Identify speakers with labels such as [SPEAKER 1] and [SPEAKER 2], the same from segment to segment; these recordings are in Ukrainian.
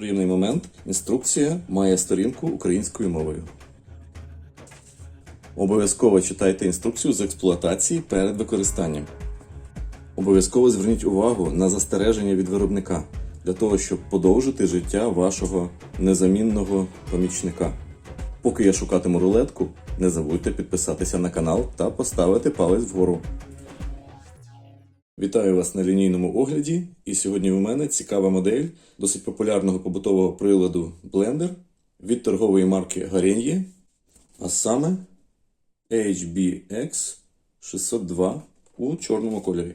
[SPEAKER 1] Приємний момент. Інструкція має сторінку українською мовою. Обов'язково читайте інструкцію з експлуатації перед використанням. Обов'язково зверніть увагу на застереження від виробника для того, щоб подовжити життя вашого незамінного помічника. Поки я шукатиму рулетку, не забудьте підписатися на канал та поставити палець вгору. Вітаю вас на лінійному огляді. І сьогодні у мене цікава модель досить популярного побутового приладу Blender від торгової марки Гареньє, а саме HBX 602 у чорному кольорі.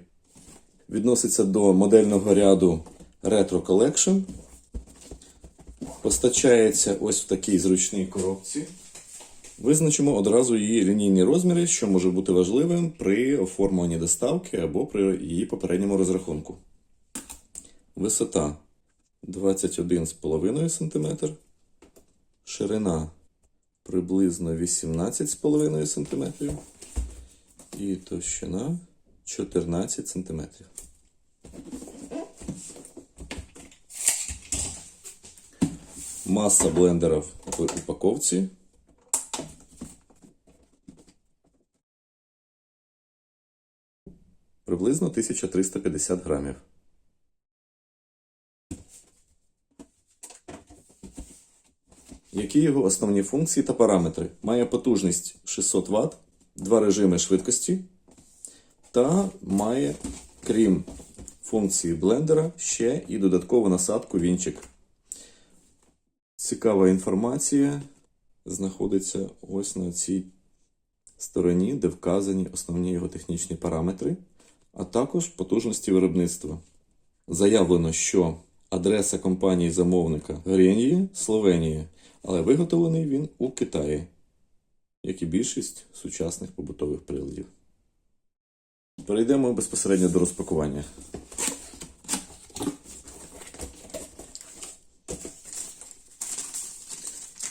[SPEAKER 1] Відноситься до модельного ряду Retro Collection. Постачається ось в такій зручній коробці. Визначимо одразу її лінійні розміри, що може бути важливим при оформленні доставки або при її попередньому розрахунку. Висота 21,5 см, ширина приблизно 18,5 см і товщина 14 см. Маса блендера в упаковці приблизно 1350 грамів. Які його основні функції та параметри? Має потужність 600 Вт, два режими швидкості та має, крім функції блендера, ще і додаткову насадку вінчик. Цікава інформація знаходиться ось на цій стороні, де вказані основні його технічні параметри, а також потужності виробництва. Заявлено, що адреса компанії замовника Гренії, Словенія, але виготовлений він у Китаї, як і більшість сучасних побутових приладів. Перейдемо безпосередньо до розпакування.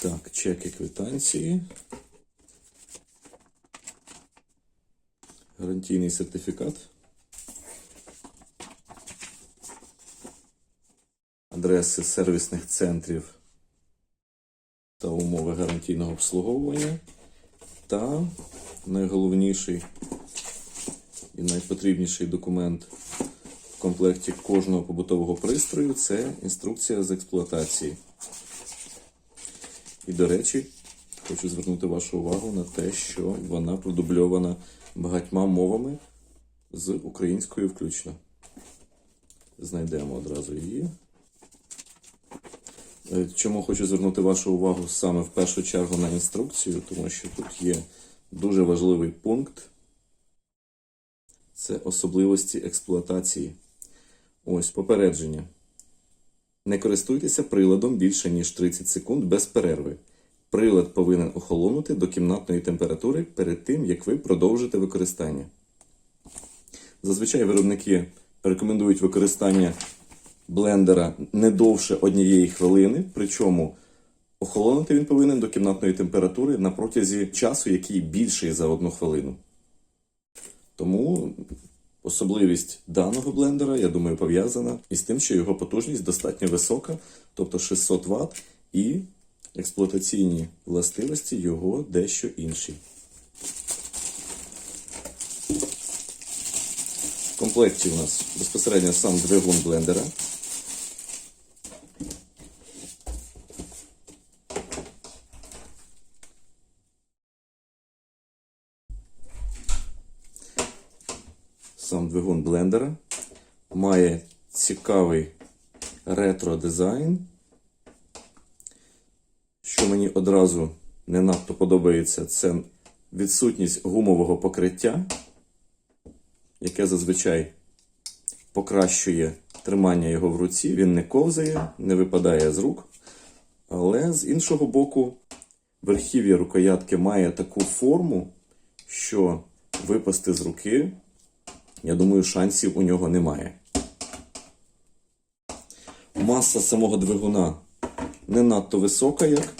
[SPEAKER 1] Так, чеки квитанції. Гарантійний сертифікат. Адреси сервісних центрів та умови гарантійного обслуговування. Та найголовніший і найпотрібніший документ в комплекті кожного побутового пристрою це інструкція з експлуатації. І, до речі, хочу звернути вашу увагу на те, що вона продубльована багатьма мовами з українською включно. Знайдемо одразу її. Е, Чому хочу звернути вашу увагу саме в першу чергу на інструкцію, тому що тут є дуже важливий пункт. Це особливості експлуатації. Ось попередження. Не користуйтеся приладом більше ніж 30 секунд без перерви. Прилад повинен охолонути до кімнатної температури перед тим, як ви продовжите використання. Зазвичай виробники рекомендують використання блендера не довше однієї хвилини, причому охолонути він повинен до кімнатної температури на протязі часу, який більший за одну хвилину. Тому особливість даного блендера, я думаю, пов'язана із тим, що його потужність достатньо висока, тобто 600 Вт, і експлуатаційні властивості його дещо інші. В комплекті у нас безпосередньо сам двигун блендера. Сам двигун блендера має цікавий ретро дизайн. Що мені одразу не надто подобається, це відсутність гумового покриття, яке зазвичай покращує тримання його в руці. Він не ковзає, не випадає з рук. Але з іншого боку, верхів'я рукоятки має таку форму, що випасти з руки, я думаю, шансів у нього немає. Маса самого двигуна не надто висока, як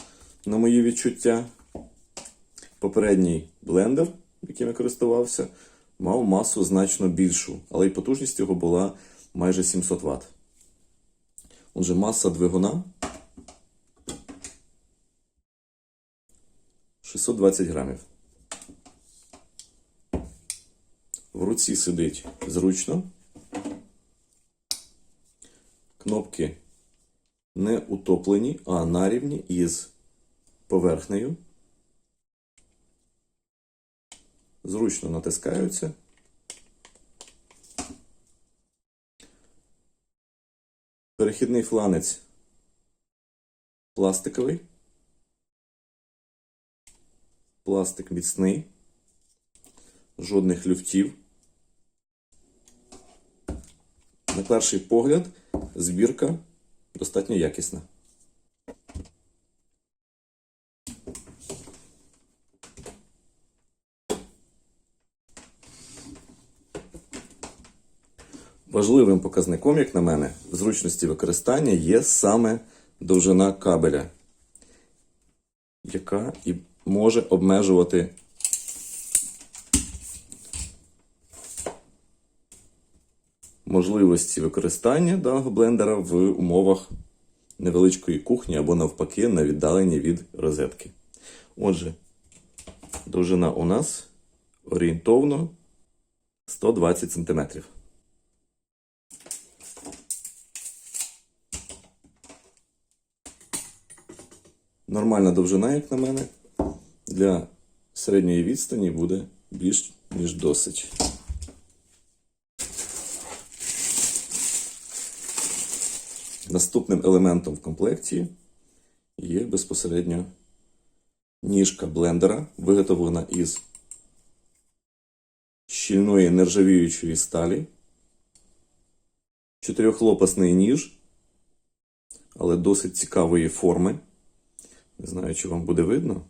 [SPEAKER 1] на мої відчуття. Попередній блендер, яким я користувався, мав масу значно більшу, але й потужність його була майже 700 Вт. Отже, маса двигуна 620 грамів. В руці сидить зручно. Кнопки не утоплені, а нарівні із поверхнею. Зручно натискаються. Перехідний фланець пластиковий. Пластик міцний. Жодних люфтів. На перший погляд збірка достатньо якісна. Важливим показником, як на мене, в зручності використання є саме довжина кабеля, яка і може обмежувати можливості використання даного блендера в умовах невеличкої кухні або навпаки на віддаленні від розетки. Отже, довжина у нас орієнтовно 120 см. Нормальна довжина, як на мене, для середньої відстані буде більш ніж досить. Наступним елементом в комплекті є безпосередньо ніжка блендера, виготовлена із щільної нержавіючої сталі, чотирьохлопасний ніж, але досить цікавої форми. Не знаю, чи вам буде видно.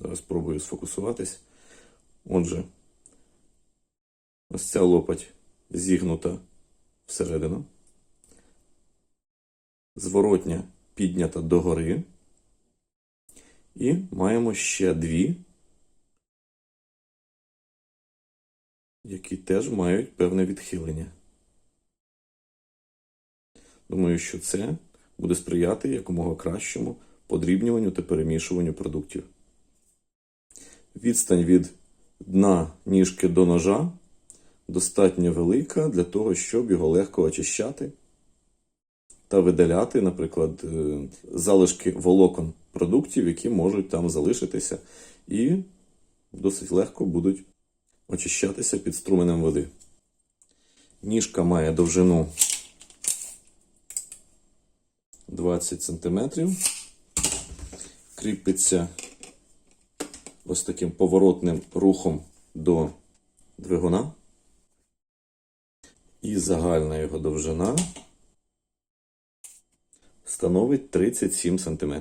[SPEAKER 1] Зараз спробую сфокусуватись. Отже, ось ця лопать зігнута всередину. Зворотня піднята догори. І маємо ще дві, які теж мають певне відхилення. Думаю, що це буде сприяти якомога кращому подрібнюванню та перемішуванню продуктів. Відстань від дна ніжки до ножа достатньо велика для того, щоб його легко очищати та видаляти, наприклад, е, залишки волокон продуктів, які можуть там залишитися, і досить легко будуть очищатися під струменем води. Ніжка має довжину 20 см. Кріпиться ось таким поворотним рухом до двигуна. І загальна його довжина становить 37 см.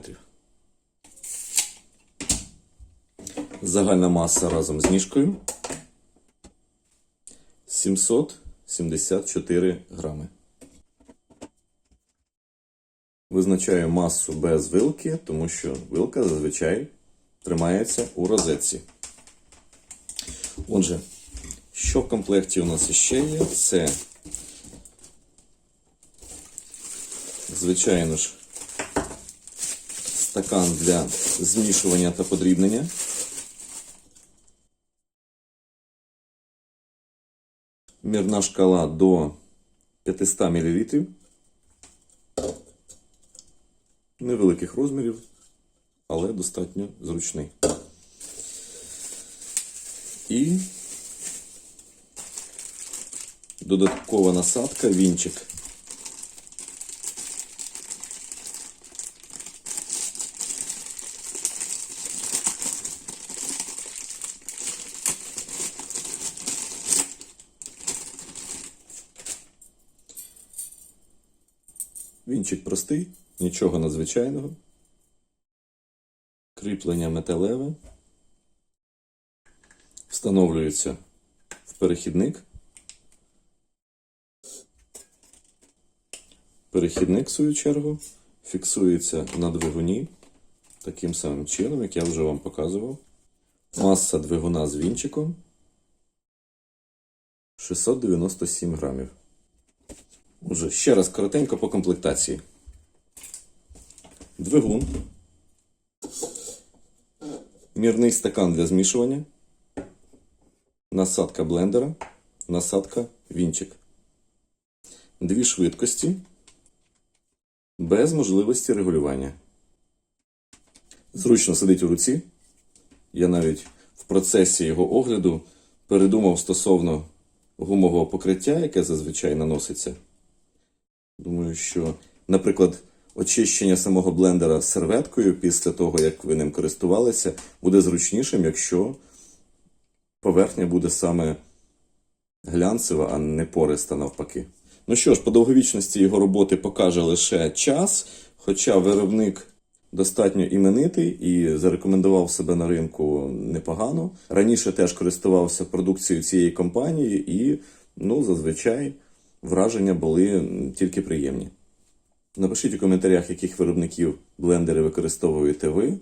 [SPEAKER 1] Загальна маса разом з ніжкою 774 грами. Визначаю масу без вилки, тому що вилка зазвичай тримається у розетці. Отже, що в комплекті у нас ще є? Це, звичайно ж, стакан для змішування та подрібнення. Мірна шкала до 500 мл. Невеликих розмірів, але достатньо зручний. І додаткова насадка, вінчик. Вінчик простий, нічого надзвичайного. Кріплення металеве. Встановлюється в перехідник. Перехідник, в свою чергу, фіксується на двигуні таким самим чином, як я вже вам показував. Маса двигуна з вінчиком 697 грамів. Уже ще раз коротенько по комплектації. Двигун мірний стакан для змішування, насадка блендера, насадка вінчик. Дві швидкості без можливості регулювання. Зручно сидить у руці. Я навіть в процесі його огляду передумав стосовно гумового покриття, яке зазвичай наноситься. Думаю, що, наприклад, очищення самого блендера серветкою після того, як ви ним користувалися, буде зручнішим, якщо поверхня буде саме глянцева, а не пориста навпаки. Ну що ж, по довговічності його роботи покаже лише час, хоча виробник достатньо іменитий і зарекомендував себе на ринку непогано. Раніше теж користувався продукцією цієї компанії, і ну, зазвичай враження були тільки приємні. Напишіть у коментарях, яких виробників блендери використовуєте ви.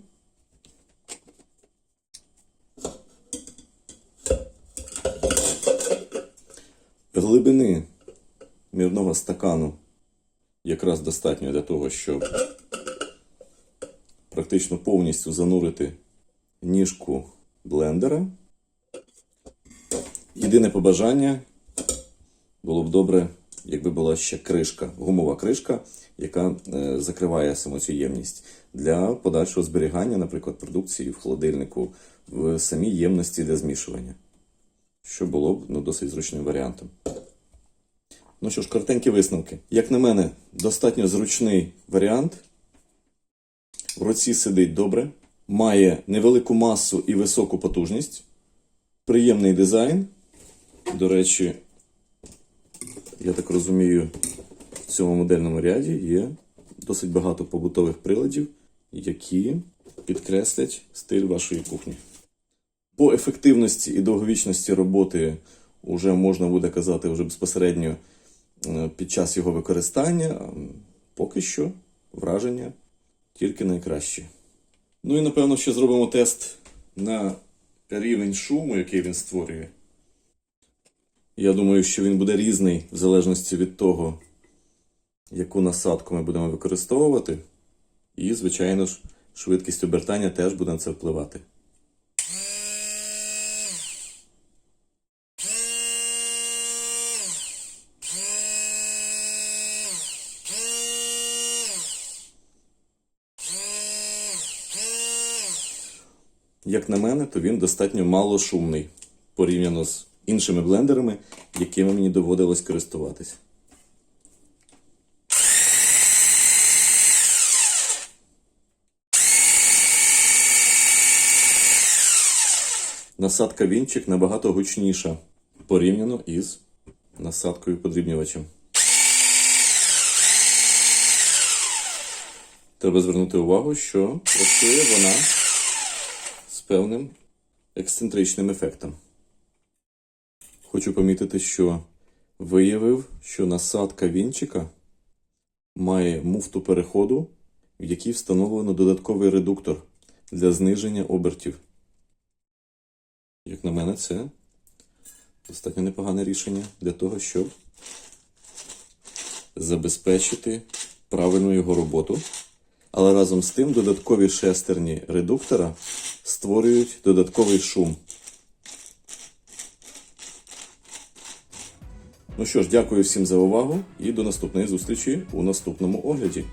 [SPEAKER 1] Глибини мірного стакану якраз достатньо для того, щоб практично повністю занурити ніжку блендера. Єдине побажання було б добре, якби була ще кришка, гумова кришка, яка е, закриває саму цю ємність для подальшого зберігання, наприклад, продукції в холодильнику в самій ємності для змішування, що було б ну, досить зручним варіантом. Ну що ж, коротенькі висновки. Як на мене, достатньо зручний варіант. В руці сидить добре, має невелику масу і високу потужність, приємний дизайн. До речі, я так розумію, в цьому модельному ряді є досить багато побутових приладів, які підкреслять стиль вашої кухні. По ефективності і довговічності роботи вже можна буде казати вже безпосередньо е, під час його використання. Поки що враження тільки найкращі. Ну і напевно ще зробимо тест на рівень шуму, який він створює. Я думаю, що він буде різний в залежності від того, яку насадку ми будемо використовувати. І, звичайно ж, швидкість обертання теж буде на це впливати. Як на мене, то він достатньо малошумний порівняно з іншими блендерами, якими мені доводилось користуватись. Насадка вінчик набагато гучніша порівняно із насадкою подрібнювачем. Треба звернути увагу, що працює вона з певним ексцентричним ефектом. Хочу помітити, що виявив, що насадка вінчика має муфту переходу, в якій встановлено додатковий редуктор для зниження обертів. Як на мене, це достатньо непогане рішення для того, щоб забезпечити правильну його роботу. Але разом з тим додаткові шестерні редуктора створюють додатковий шум. Ну що ж, дякую всім за увагу і до наступної зустрічі у наступному огляді.